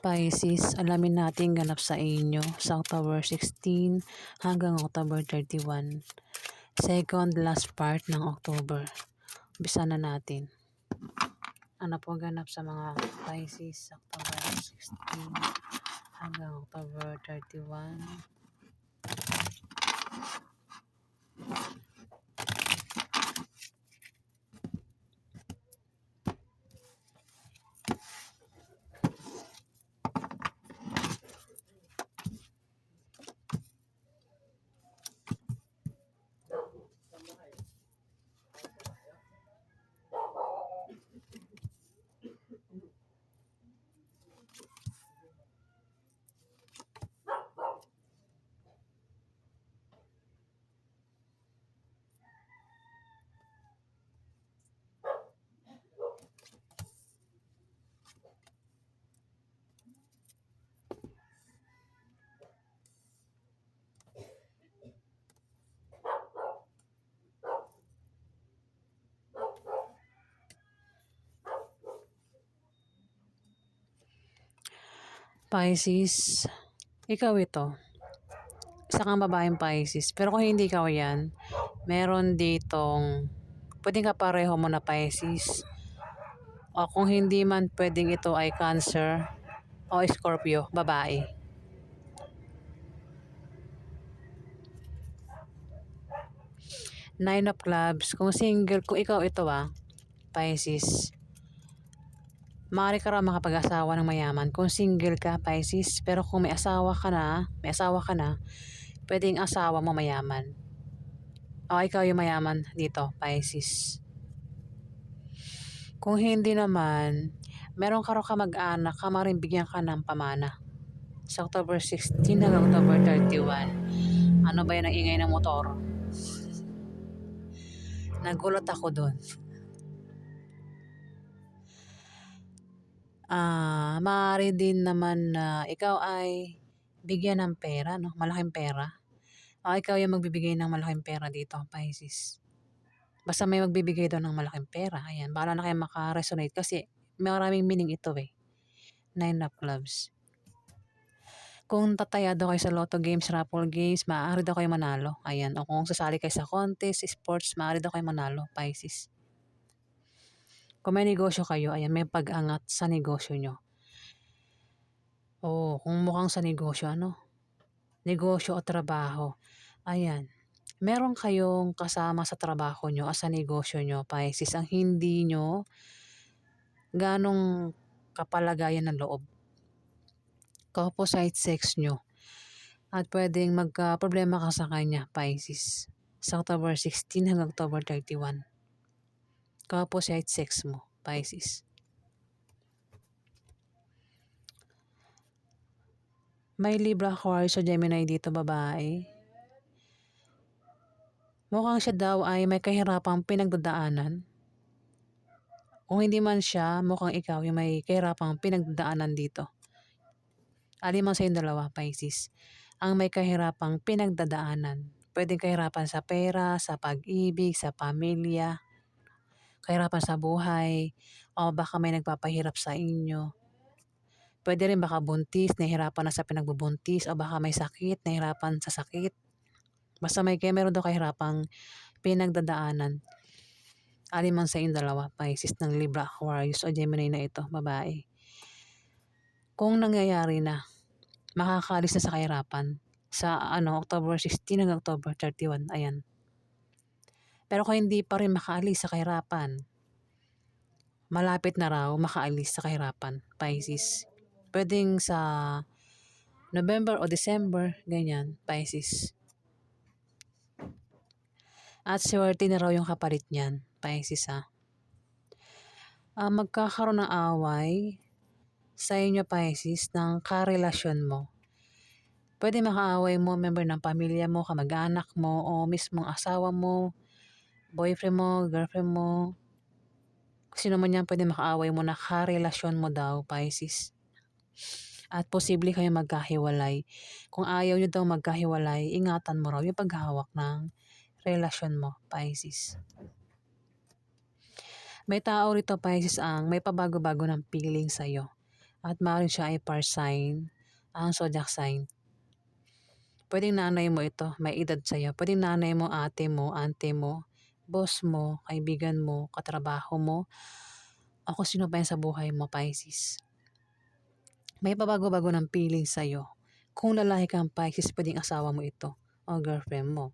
Pisces, alamin natin ganap sa inyo sa October 16 hanggang October 31. Second last part ng October. Umpisa na natin. Ano po ganap sa mga Pisces October 16 hanggang October 31. Pisces, ikaw ito. Isa kang babaeng Pisces. Pero kung hindi ikaw yan, meron ditong, pwedeng ka pareho mo na Pisces. O kung hindi man pwedeng ito ay Cancer o Scorpio, babae. Nine of Clubs. Kung single, kung ikaw ito ah, Pisces. Maaari ka raw makapag-asawa ng mayaman kung single ka, Pisces. Pero kung may asawa ka na, may asawa ka na, pwedeng asawa mo mayaman. O ikaw yung mayaman dito, Pisces. Kung hindi naman, meron ka raw ka maring bigyan ka ng pamana. Sa October 16 hanggang October 31. Ano ba yan ang ingay ng motor? Nagulat ako doon. Ah, maaari din naman na ikaw ay bigyan ng pera, no? Malaking pera. O ikaw yung magbibigay ng malaking pera dito, Pisces. Basta may magbibigay doon ng malaking pera. Ayan, bahala na kayo makaresonate kasi maraming meaning ito eh. Nine of Clubs. Kung tatayado kayo sa Lotto Games, Raffle Games, maaari daw kayo manalo. Ayan. O kung sasali kayo sa contest, sports, maaari daw kayo manalo, Pisces. Kung may negosyo kayo, ayan, may pag-angat sa negosyo nyo. Oo, kung mukhang sa negosyo, ano? Negosyo o trabaho. Ayan. Meron kayong kasama sa trabaho nyo o sa negosyo nyo, Pisces, ang hindi nyo ganong kapalagayan ng loob. Ka-opposite sex nyo. At pwedeng magka-problema ka sa kanya, Pisces. Sa October 16 hanggang October 31. Ka-opposite sex mo, Pisces. May Libra, Aquarius o Gemini dito, babae. Mukhang siya daw ay may kahirapang pinagdadaanan. Kung hindi man siya, mukhang ikaw yung may kahirapang pinagdadaanan dito. Alimang sa yung dalawa, Pisces. Ang may kahirapang pinagdadaanan. Pwedeng kahirapan sa pera, sa pag-ibig, sa pamilya, kahirapan sa buhay, o baka may nagpapahirap sa inyo. Pwede rin baka buntis, nahihirapan na sa pinagbubuntis, o baka may sakit, nahihirapan sa sakit. Basta may kaya meron daw kahirapang pinagdadaanan. Alimang sa inyong dalawa, Pisces ng Libra, Aquarius o Gemini na ito, babae. Kung nangyayari na, makakaalis na sa kahirapan sa ano, October 16 hanggang October 31, ayan. Pero kung hindi pa rin makaalis sa kahirapan, malapit na raw makaalis sa kahirapan, Pisces. Pwedeng sa November o December, ganyan, Pisces. At swerte na raw yung kapalit niyan, Pisces ha. Uh, magkakaroon ng away sa inyo, Pisces, ng karelasyon mo. Pwede makaaway mo, member ng pamilya mo, kamag-anak mo, o mismong asawa mo, boyfriend mo, girlfriend mo. Sino man yan, pwede makaaway mo na karelasyon mo daw, Pisces at posible kayo magkahiwalay. Kung ayaw nyo daw magkahiwalay, ingatan mo raw yung paghawak ng relasyon mo, Pisces. May tao rito, Pisces, ang may pabago-bago ng feeling sa'yo. At maaaring siya ay par sign, ang zodiac sign. Pwedeng nanay mo ito, may edad sa'yo. Pwedeng nanay mo, ate mo, ante mo, boss mo, kaibigan mo, katrabaho mo, o kung sino pa yan sa buhay mo, Pisces. May pabago-bago ng feeling sa'yo. Kung lalaki kang Pisces, pwedeng asawa mo ito o girlfriend mo.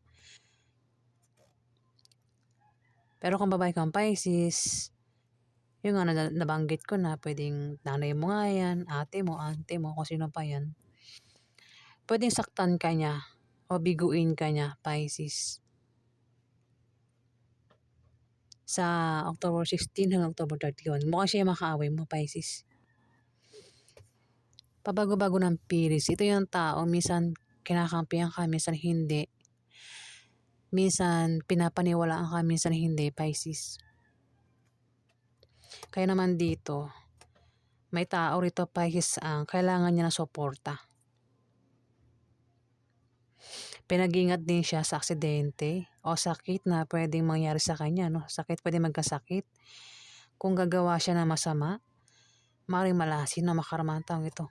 Pero kung babae kang Pisces, yung nga na, nabanggit ko na, pwedeng nanay mo nga yan, ate mo, ante mo, kung sino pa yan. Pwedeng saktan ka niya o biguin ka niya, Pisces. Sa October 16 hanggang October 31, mukhang siya yung makaaway mo, Pisces. Pabago-bago ng feelings. Ito yung tao, minsan kinakampihan ka, minsan hindi. Minsan pinapaniwalaan ka, minsan hindi, Pisces. Kaya naman dito, may tao rito, Pisces, ang kailangan niya ng suporta. Pinag-ingat din siya sa aksidente o sakit na pwedeng mangyari sa kanya. No? Sakit, pwede magkasakit. Kung gagawa siya ng masama, maring malasin na makaramang taong ito.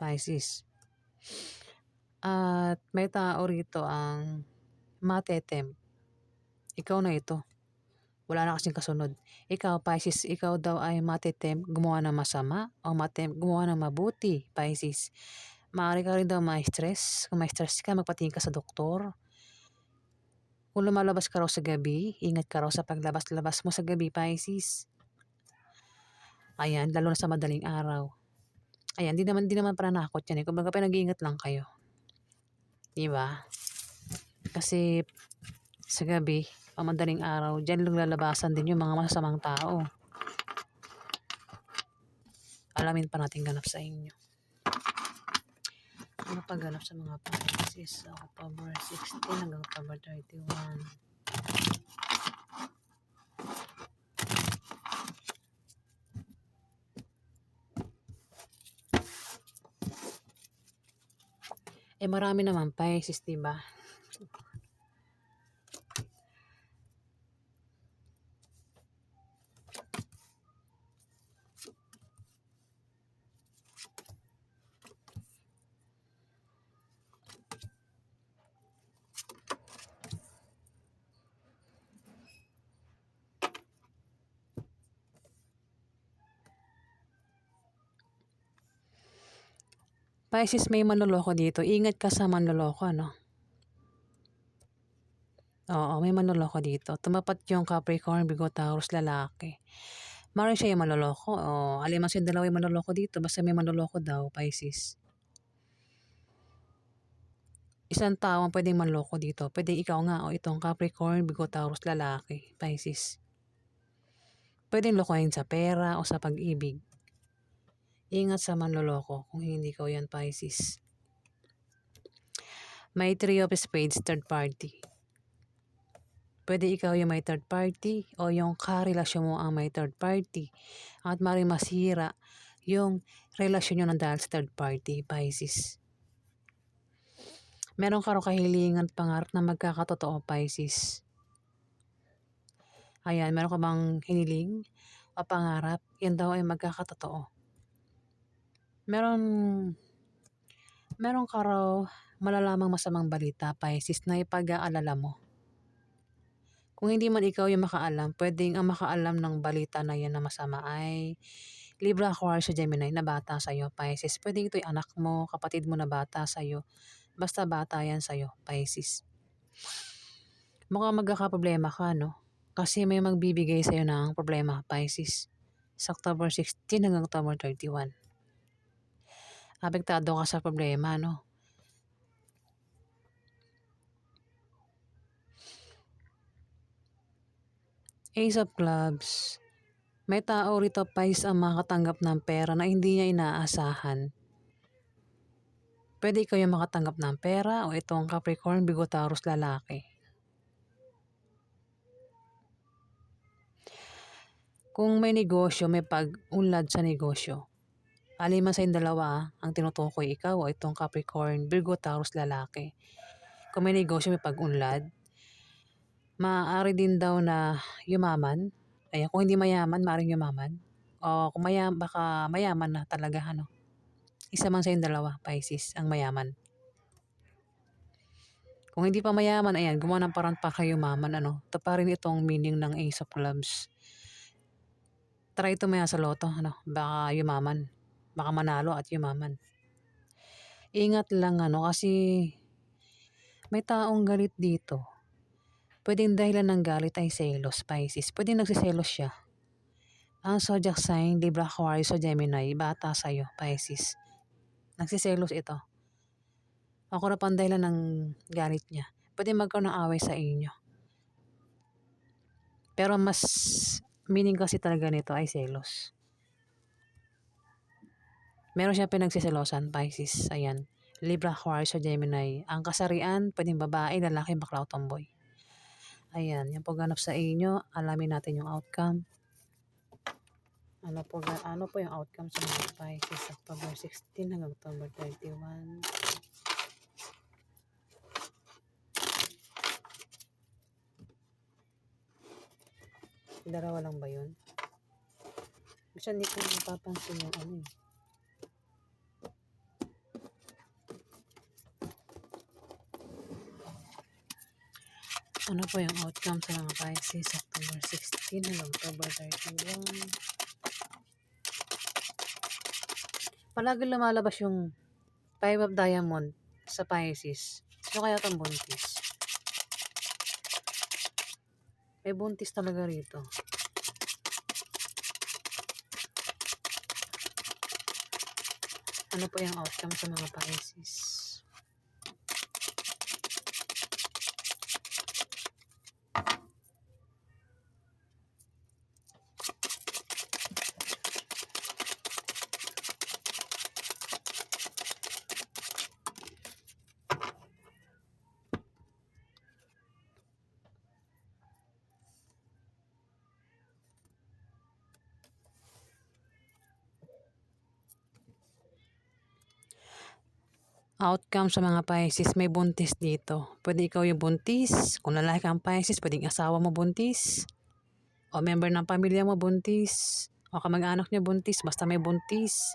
Pisces. At may tao rito ang matetem. Ikaw na ito. Wala na kasing kasunod. Ikaw, Pisces, ikaw daw ay matetem gumawa ng masama o matetem gumawa ng mabuti, Pisces. Maaari ka rin daw ma-stress. Kung ma-stress ka, magpatingin ka sa doktor. Kung lumalabas ka raw sa gabi, ingat ka raw sa paglabas-labas mo sa gabi, Pisces. Ayan, lalo na sa madaling araw. Ayan, di naman, di naman para nakakot yan eh. Kumbaga, pinag-iingat lang kayo. Diba? Kasi sa gabi, o madaling araw, dyan lalabasan din yung mga masasamang tao. Alamin pa natin ganap sa inyo. Ano pa ganap sa mga Pisces sa October 16 hanggang October 31? Eh marami naman Pisces, 'di ba? Pisces, may manloloko dito. Ingat ka sa manloloko, ano? Oo, may manloloko dito. Tumapat yung Capricorn, Bigo, Taurus, lalaki. Maring siya yung manloloko. O, alimas yung dalawa yung manloloko dito. Basta may manloloko daw, Pisces. Isang tao ang pwedeng manloko dito. Pwede ikaw nga o itong Capricorn, Bigo, Taurus, lalaki, Pisces. Pwedeng lokohin sa pera o sa pag-ibig. Ingat sa manloloko kung hindi ko yan Pisces. May three of spades, third party. Pwede ikaw yung may third party o yung karelasyon mo ang may third party. At maring masira yung relasyon nyo ng dahil sa third party, Pisces. Meron ka kahilingan at pangarap na magkakatotoo, Pisces. Ayan, meron ka bang hiniling o pangarap? Yan daw ay magkakatotoo meron meron ka raw malalamang masamang balita, Pisces, na ipag-aalala mo. Kung hindi man ikaw yung makaalam, pwedeng ang makaalam ng balita na yan na masama ay Libra, Aquarius, Gemini na bata sa'yo, Pisces. Pwedeng ito'y anak mo, kapatid mo na bata sa'yo. Basta bata yan sa'yo, Pisces. Mukhang magkakaproblema ka, no? Kasi may magbibigay sa'yo ng problema, Pisces. Sa October 16 hanggang October 31 apektado ka sa problema, no? Ace of Clubs. May tao rito pais ang makatanggap ng pera na hindi niya inaasahan. Pwede ikaw yung makatanggap ng pera o itong Capricorn, Bigotaurus lalaki. Kung may negosyo, may pag-unlad sa negosyo. Aliman sa dalawa ang tinutukoy ikaw o itong Capricorn, Virgo, Taurus, lalaki. Kung may negosyo, may pag-unlad. Maaari din daw na yumaman. Ayan, kung hindi mayaman, maaaring yumaman. o kung maya, baka mayaman na talaga ano. Isa man sa yung dalawa, Pisces, ang mayaman. Kung hindi pa mayaman, ayan, gumawa ng parang pa kayo maman, ano. Ito pa rin itong meaning ng Ace of Clubs. Try ito maya sa loto, ano. Baka yumaman. Baka manalo at yumaman. Ingat lang, ano, kasi may taong galit dito. Pwedeng dahilan ng galit ay selos, Pisces. Pwedeng nagsiselos siya. Ang zodiac sign, Libra, Aquarius, o Gemini, bata sa'yo, Pisces. Nagsiselos ito. Ako na pang dahilan ng galit niya. Pwede magkaroon ng away sa inyo. Pero mas meaning kasi talaga nito ay selos. Meron siya pinagsiselosan, Pisces. Ayan. Libra, Aquarius, o Gemini. Ang kasarian, pwedeng babae, lalaki, bakla, o tomboy. Ayan, yan po ganap sa inyo. Alamin natin yung outcome. Ano po, ano po yung outcome sa mga Pisces October 16 hanggang October 31. Dalawa lang ba yun? Kasi hindi ko napapansin yung ano eh. Ano po yung outcome sa mga Pisces October 16 hanggang October 31? Palagi lumalabas yung Five of Diamond sa Pisces. Sino kaya itong buntis? May buntis talaga rito. Ano po yung outcome sa mga Pisces? Outcome sa mga Pisces, may buntis dito. Pwede ikaw yung buntis. Kung lalaki kang Pisces, pwedeng asawa mo buntis. O member ng pamilya mo buntis. O kamag-anak niyo buntis, basta may buntis.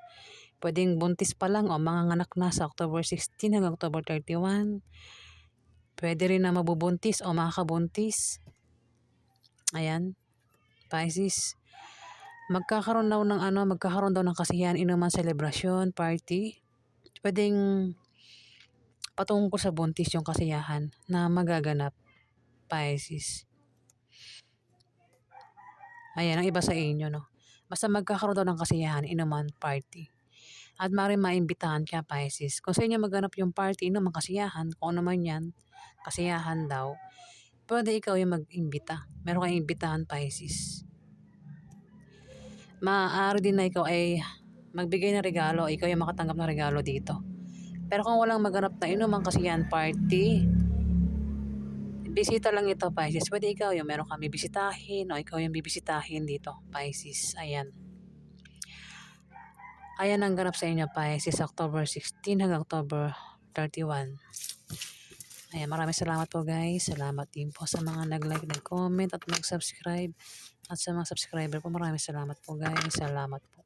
Pwedeng buntis pa lang o mga anak na sa October 16 hanggang October 31. Pwede rin na mabubuntis o makakabuntis. Ayan. Pisces. Magkakaroon daw ng ano, magkakaroon daw ng kasiyahan, inuman, celebration, party. Pwedeng patungkol sa buntis yung kasiyahan na magaganap. Pisces. Ayan, ang iba sa inyo, no? Basta magkakaroon daw ng kasiyahan, inuman, party. At maaaring maimbitahan ka, Pisces. Kung sa inyo maganap yung party, inuman, kasiyahan, kung ano man yan, kasiyahan daw, pwede ikaw yung mag-imbita. Meron kang imbitahan, Pisces. Maaari din na ikaw ay magbigay ng regalo, ikaw yung makatanggap ng regalo dito. Pero kung walang maganap na inuman kasiyahan party, bisita lang ito, Pisces. Pwede ikaw yung meron kami bisitahin o ikaw yung bibisitahin dito, Pisces. Ayan. Ayan ang ganap sa inyo, Pisces, October 16 hanggang October 31. Ayan, maraming salamat po guys. Salamat din po sa mga nag-like, nag-comment at nag-subscribe. At sa mga subscriber po, maraming salamat po guys. Salamat po.